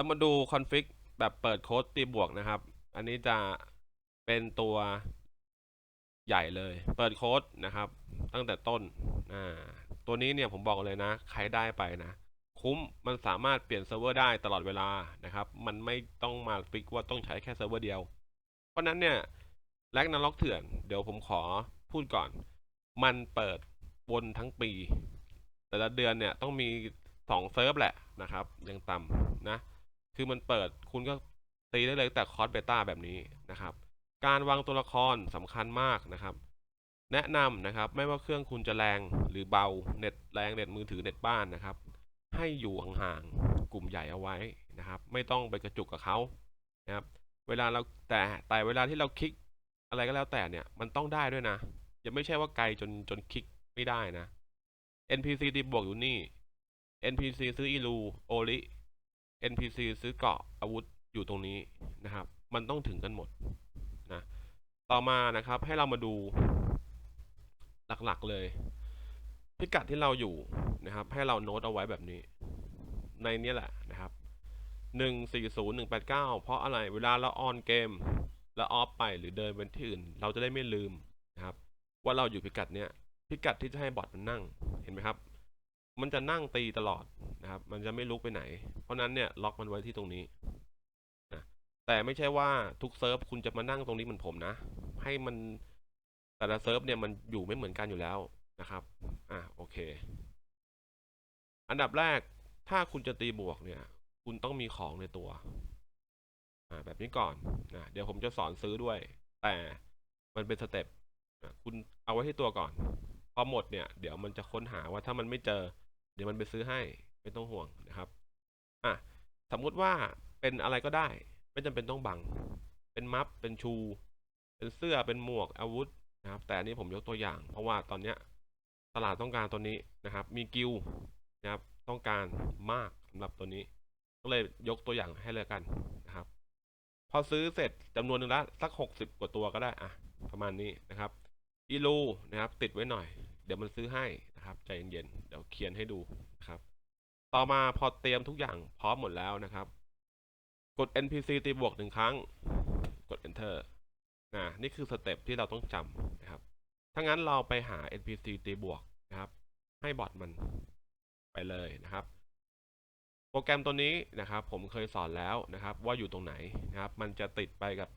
เรามาดูคอนฟิกแบบเปิดโค้ดตีบวกนะครับ อันนี้จะเป็นตัวใหญ่เลย เปิดโค้ดนะครับ ตั้งแต่ต้นอ่าตัวนี้เนี่ยผมบอกเลยนะ ใครได้ไปนะ คุ้มมันสามารถเปลี่ยนเซิร์ฟเวอร์ได้ตลอดเวลานะครับ มันไม่ต้องมาฟิกว่าต้องใช้แค่เซิร์ฟเวอร์เดียว เพราะนั้นเนี่ยแลกนาล็อกเถื่อนเดี๋ยวผมขอพูดก่อน มันเปิดวนทั้งปี แต่ละเดือนเนี่ยต้องมีสองเซิร์ฟแหละนะครับยังต่ำนะ คือมันเปิดคุณก็ตีได้เลยแต่คอสเบต้าแบบนี้นะครับ การวางตัวละครสำคัญมากนะครับ แนะนำนะครับไม่ว่าเครื่องคุณจะแรงหรือเบาเน็ตแรงเน็ตมือถือเน็ตบ้านนะครับ ให้อยู่ห่างๆกลุ่มใหญ่เอาไว้นะครับ ไม่ต้องไปกระจุกกับเขานะครับ เวลาเราแต่แต่เวลาที่เราคลิกอะไรก็แล้วแต่เนี่ยมันต้องได้ด้วยนะย่าไม่ใช่ว่าไกลจนจนคลิกไม่ได้นะ NPC ตีบวกอยู่นี่ NPC ซื้ออีลูโอลิ NPC ซื้อเกราะอาวุธอยู่ตรงนี้นะครับ มันต้องถึงกันหมดนะต่อมานะครับให้เรามาดูหลักๆเลย พิกัดที่เราอยู่นะครับ ให้เราโน้ตเอาไว้แบบนี้ ในนี้แหละนะครับหนึ่งสี่ศูนย์หนึ่งแปดเก้าเพราะอะไรเวลาเราออนเกม แล้วออฟไปหรือเดินไปที่อื่น เราจะได้ไม่ลืมนะครับ ว่าเราอยู่พิกัดเนี้ยพิกัดที่จะให้บอทมันนั่งเห็นไหมครับ มันจะนั่งตีตลอดนะครับ มันจะไม่ลุกไปไหน เพราะนั้นเนี่ยล็อกมันไว้ที่ตรงนี้นะแต่ไม่ใช่ว่าทุกเซิร์ฟคุณจะมานั่งตรงนี้เหมือนผมนะ ให้มันแต่ละเซิร์ฟเนี่ยมันอยู่ไม่เหมือนกันอยู่แล้วนะครับ อะโอเค อันดับแรกถ้าคุณจะตีบวกเนี่ย คุณต้องมีของในตัว อ่าแบบนี้ก่อนนะเดี๋ยวผมจะสอนซื้อด้วย แต่มันเป็นสเต็ปคุณเอาไว้ที่ตัวก่อน อหมดเนี่ยเดี๋ยวมันจะค้นหาว่าถ้ามันไม่เจอ เดี๋ยวมันไปซื้อให้ไม่ต้องห่วงนะครับอะสมมุติว่าเป็นอะไรก็ได้ ไม่จำเป็นต้องบัง เป็นมัฟเป็นชู เป็นเสื้อเป็นหมวกอาวุธนะครับ แต่อันนี้ผมยกตัวอย่าง เพราะว่าตอนเนี้ยตลาดต้องการตัวนี้นะครับ มีกิลนะครับต้องการมากสำหรับตัวนี้ ก็เลยยกตัวอย่างให้เลยกันนะครับ พอซื้อเสร็จจำนวนหนึ่งละสักหกสิบกว่าตัวก็ได้อะประมาณนี้นะครับอีลูนะครับ ติดไว้หน่อย ดี๋ยวมันซื้อให้นะครับใจเย็นๆเดี๋ยวเขียนให้ดูนะครับ ต่อมาพอเตรียมทุกอย่างพร้อมหมดแล้วนะครับ กด NPC ตีบวกหนึ่งครั้ง กด Enter นะนี่คือสเต็ปที่เราต้องจำนะครับถ้างั้นเราไปหา NPC ตีบวกนะครับ ให้บอทมันไปเลยนะครับ โปรแกรมตัวนี้นะครับ ผมเคยสอนแล้วนะครับ ว่าอยู่ตรงไหนนะครับ มันจะติดไปกับ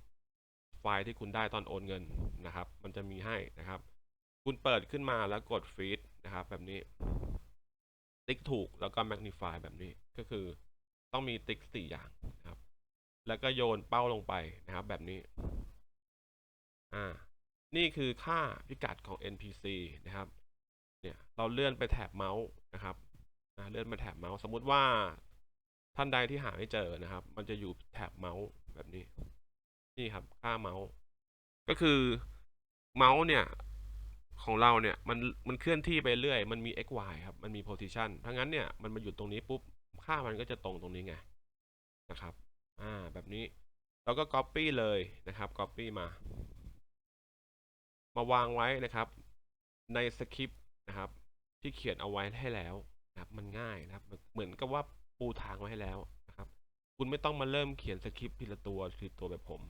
ไฟล์ที่คุณได้ตอนโอนเงินนะครับ มันจะมีให้นะครับ คุณเปิดขึ้นมาแล้วกดฟีดนะครับแบบนี้ ติ๊กถูกแล้วก็ magnify แบบนี้ก็คือต้องมีติ๊กสี่อย่างนะครับ แล้วก็โยนเป้าลงไปนะครับแบบนี้ อ่า นี่คือค่าพิกัดของ NPC นะครับ เนี่ยเราเลื่อนไปแถบเมาส์นะครับอ่าเลื่อนไปแถบเมาส์สมมุติว่าท่านใดที่หาไม่เจอนะครับ มันจะอยู่แถบเมาส์แบบนี้ นี่ครับค่าเมาส์ ก็คือเมาส์เนี่ย ของเราเนี่ยมันมันเคลื่อนที่ไปเรื่อย มันมี x y ครับ มันมี position ถ้างั้นเนี่ยมันมาอยู่ตรงนี้ปุ๊บ ค่ามันก็จะตรงตรงนี้ไงนะครับ อ่า แบบนี้เราก็ copy เลยนะครับ copy มา มาวางไว้นะครับ ในสคริปต์นะครับ ที่เขียนเอาไว้ให้แล้วนะครับ มันง่ายนะครับ เหมือนกับว่าปูทางไว้ให้แล้วนะครับ คุณไม่ต้องมาเริ่มเขียนสคริปต์ทีละตัวทีละตัวแบบผม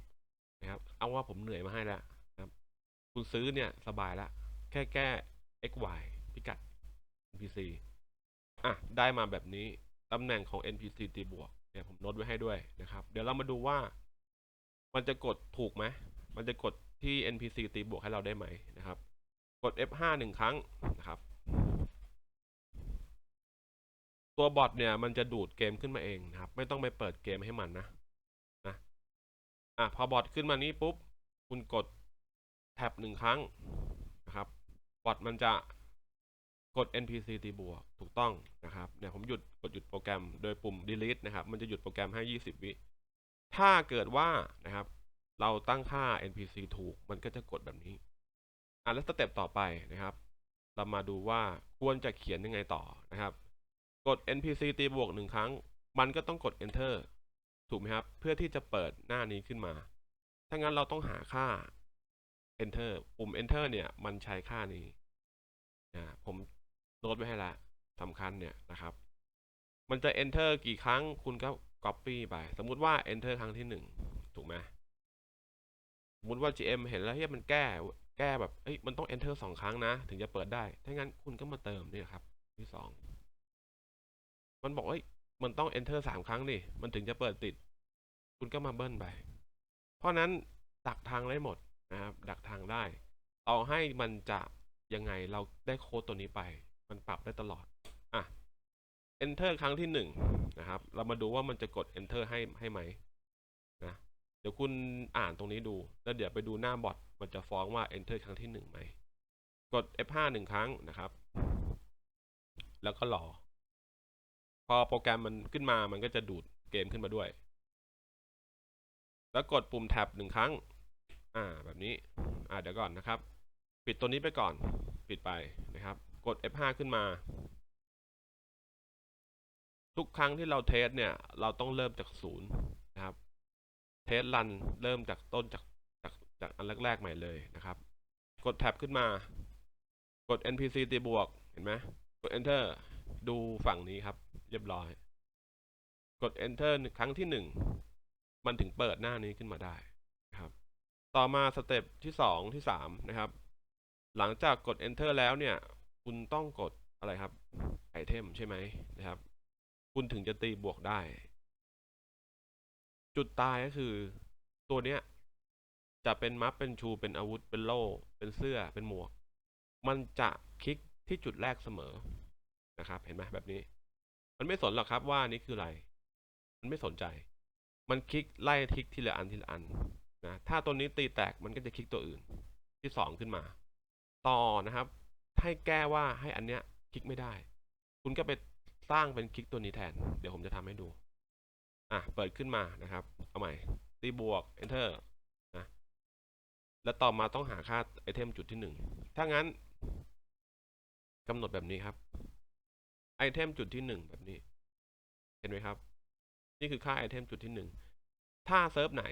นะครับ เอาว่าผมเหนื่อยมาให้แล้วนะครับ คุณซื้อเนี่ยสบายและ แค่แก้ x y พิกัด npc อะ ได้มาแบบนี้ ตำแหน่งของ npc ตีบวกเนี่ยผมโน้ตไว้ให้ด้วยนะครับ เดี๋ยวเรามาดูว่า มันจะกดถูกไหม มันจะกดที่ npc ตีบวกให้เราได้ไหมนะครับ กด f5 หนึ่งครั้งนะครับ ตัวบอทเนี่ย มันจะดูดเกมขึ้นมาเองนะครับ ไม่ต้องไปเปิดเกมให้มันนะนะอะพอบอทขึ้นมานี้ปุ๊บ คุณกดแท็บหนึ่งครั้ง บอทมันจะกด npc ตีบวกถูกต้องนะครับเนี่ยผมหยุดกดหยุดโปรแกรมโดยปุ่ม delete นะครับ มันจะหยุดโปรแกรมให้ 20 วิถ้าเกิดว่านะครับ เราตั้งค่า npc ถูกมันก็จะกดแบบนี้อะแล้วสเต็ปต่อไปนะครับ เรามาดูว่าควรจะเขียนยังไงต่อนะครับ กด npc ตีบวกหนึ่งครั้ง มันก็ต้องกด enter ถูกไหมครับ เพื่อที่จะเปิดหน้านี้ขึ้นมา ถ้างั้นเราต้องหาค่า enter ปุ่ม enter เนี่ยมันใช้ค่านี้นะผมโน้ตไว้ให้ละสำคัญเนี่ยนะครับ มันจะ enter กี่ครั้งคุณก็ copy ไป สมมุติว่า enter ครั้งที่หนึ่งถูกไหมสมมุติว่า GM เห็นแล้วเฮ้ยมันแก้แก้แบบเอ้ยมันต้อง enter สองครั้งนะ ถึงจะเปิดได้ ถ้างั้นคุณก็มาเติมนี่ครับที่สองมันบอกเอ้ยมันต้อง enter สามครั้งดิมันถึงจะเปิดติด คุณก็มาเบิ้ลไป เพราะนั้นดักทางได้หมด นะครับดักทางได้ต่อให้มันจะยังไงเราได้โค้ดตัวนี้ไป มันปรับได้ตลอดอะ enter ครั้งที่หนึ่งนะครับ เรามาดูว่ามันจะกด enter ให้ให้ไหมนะเดี๋ยวคุณอ่านตรงนี้ดู แล้วเดี๋ยวไปดูหน้าบอทมันจะฟ้องว่า enter ครั้งที่หนึ่งไหมกด F5 หนึ่งครั้งนะครับ แล้วก็รอ พอโปรแกรมมันขึ้นมามันก็จะดูดเกมขึ้นมาด้วย แล้วกดปุ่มแท็บหนึ่งครั้ง อ่าแบบนี้อ่าเดี๋ยวก่อนนะครับ ปิดตัวนี้ไปก่อนปิดไปนะครับ กด F5 ขึ้นมา ทุกครั้งที่เราเทสเนี่ย เราต้องเริ่มจากศูนย์นะครับ เทสรันเริ่มจากต้นจากจากจากอันแรกๆใหม่เลยนะครับ กดแท็บขึ้นมา กด npc ตีบวกเห็นไหมกด enter ดูฝั่งนี้ครับ เรียบร้อย กด enter ครั้งที่หนึ่งมันถึงเปิดหน้านี้ขึ้นมาได้ ต่อมาสเต็ปที่สองที่สามนะครับ หลังจากกด enter แล้วเนี่ย คุณต้องกดอะไรครับไอเทมใช่ไหมนะครับ คุณถึงจะตีบวกได้ จุดตายก็คือตัวเนี้ยจะเป็นมัฟเป็นชูเป็นอาวุธเป็นโล่เป็นเสื้อเป็นหมวก มันจะคลิกที่จุดแรกเสมอนะครับ เห็นไหมแบบนี้ มันไม่สนหรอกครับว่านี่คืออะไร มันไม่สนใจ มันคลิกไล่คลิกทีละอันทีละอัน นะถ้าตัวนี้ตีแตกมันก็จะคลิกตัวอื่นที่สองขึ้นมา ต่อนะครับ ให้แก้ว่าให้อันเนี้ยคลิกไม่ได้ คุณก็ไปสร้างเป็นคลิกตัวนี้แทน เดี๋ยวผมจะทำให้ดู อะ เปิดขึ้นมานะครับ เอาใหม่ ตีบวก enter นะ แล้วต่อมาต้องหาค่าไอเทมจุดที่หนึ่งถ้างั้นกำหนดแบบนี้ครับ ไอเทมจุดที่หนึ่งแบบนี้ เห็นไหมครับ นี่คือค่าไอเทมจุดที่หนึ่งถ้าเซิร์ฟไหน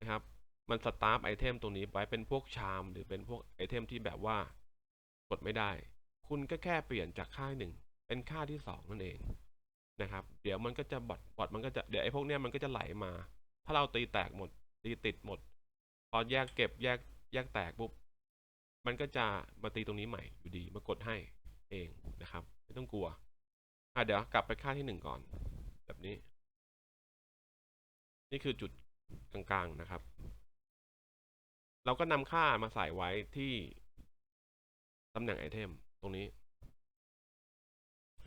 นะครับ มันสตาร์ฟไอเทมตรงนี้ไว้เป็นพวกชาม หรือเป็นพวกไอเทมที่แบบว่ากดไม่ได้ คุณก็แค่เปลี่ยนจากค่าหนึ่งเป็นค่าที่สองนั่นเองนะครับ เดี๋ยวมันก็จะบอทบอทมันก็จะเดี๋ยวไอ้พวกเนี้ยมันก็จะไหลมา ถ้าเราตีแตกหมด ตีติดหมด พอแยกเก็บแยกแยกแตกปุ๊บมันก็จะมาตีตรงนี้ใหม่อยู่ดีมากดให้เองนะครับ ไม่ต้องกลัวอะเดี๋ยวกลับไปค่าที่หนึ่งก่อน แบบนี้ นี่คือจุดกลางๆนะครับ เราก็นำค่ามาใส่ไว้ที่ตำแหน่งไอเทมตรงนี้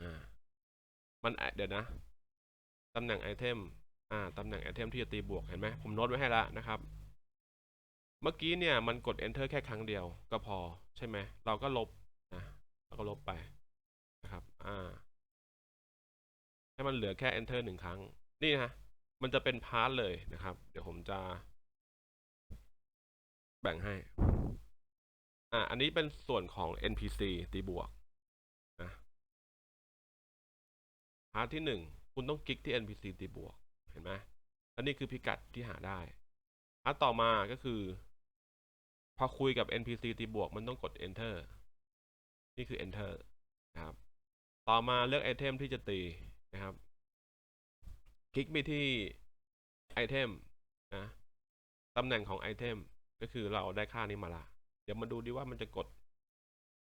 อ่า มันเดี๋ยวนะ ตำแหน่งไอเทม อ่า ตำแหน่งไอเทมที่จะตีบวกเห็นไหม ผมโน้ตไว้ให้แล้วนะครับ เมื่อกี้เนี่ยมันกด enter แค่ครั้งเดียวก็พอใช่ไหม เราก็ลบนะเราก็ลบไปนะครับ อ่า ให้มันเหลือแค่ enter หนึ่งครั้ง นี่นะ มันจะเป็นพาร์ทเลยนะครับ เดี๋ยวผมจะ แบ่งให้ อ่า อันนี้เป็นส่วนของ NPC ตีบวกนะพาร์ทที่หนึ่งคุณต้องคลิกที่ NPC ตีบวก เห็นไหมอันนี้คือพิกัดที่หาได้พาร์ทต่อมาก็คือ พอคุยกับ NPC ตีบวก มันต้องกด enter นี่คือ enter นะครับ ต่อมาเลือกไอเทมที่จะตีนะครับ คลิกไปที่ไอเทมนะตำแหน่งของไอเทม ก็คือเราได้ค่านี้มาละเดี๋ยวมาดูดีว่ามันจะกด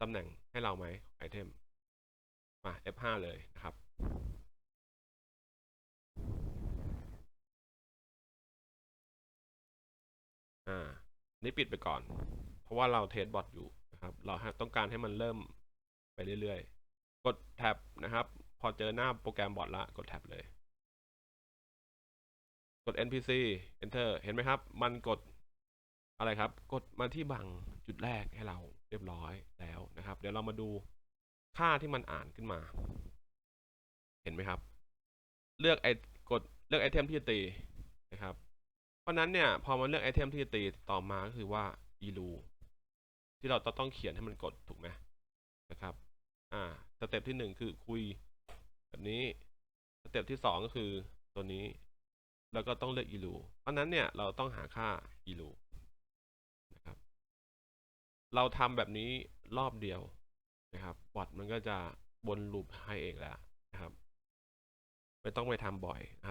ตำแหน่งให้เราไหมไอเทม มา F5 เลยนะครับ อ่า นี่ปิดไปก่อน เพราะว่าเราเทสบอทอยู่นะครับ เราต้องการให้มันเริ่มไปเรื่อยๆ กดแท็บนะครับ พอเจอหน้าโปรแกรมบอทละ กดแท็บเลย กด npc enter เห็นไหมครับ มันกด อะไรครับ กดมาที่บังจุดแรกให้เราเรียบร้อยแล้วนะครับ เดี๋ยวเรามาดูค่าที่มันอ่านขึ้นมา เห็นไหมครับ เลือกไอกดเลือกไอเทมที่จะตีนะครับ เพราะนั้นเนี่ยพอมันเลือกไอเทมที่จะตีต่อมาก็คือว่า elu ที่เราต้องเขียนให้มันกดถูกไหมนะครับ อ่าสเต็ปที่หนึ่งคือคุยแบบนี้สเต็ปที่สองก็คือตัวนี้ แล้วก็ต้องเลือก elu เพราะนั้นเนี่ยเราต้องหาค่า elu นะครับ เราทำแบบนี้รอบเดียวนะครับบอทมันก็จะบนลูปให้เองแล้วนะครับ ไม่ต้องไปทำบ่อยนะครับ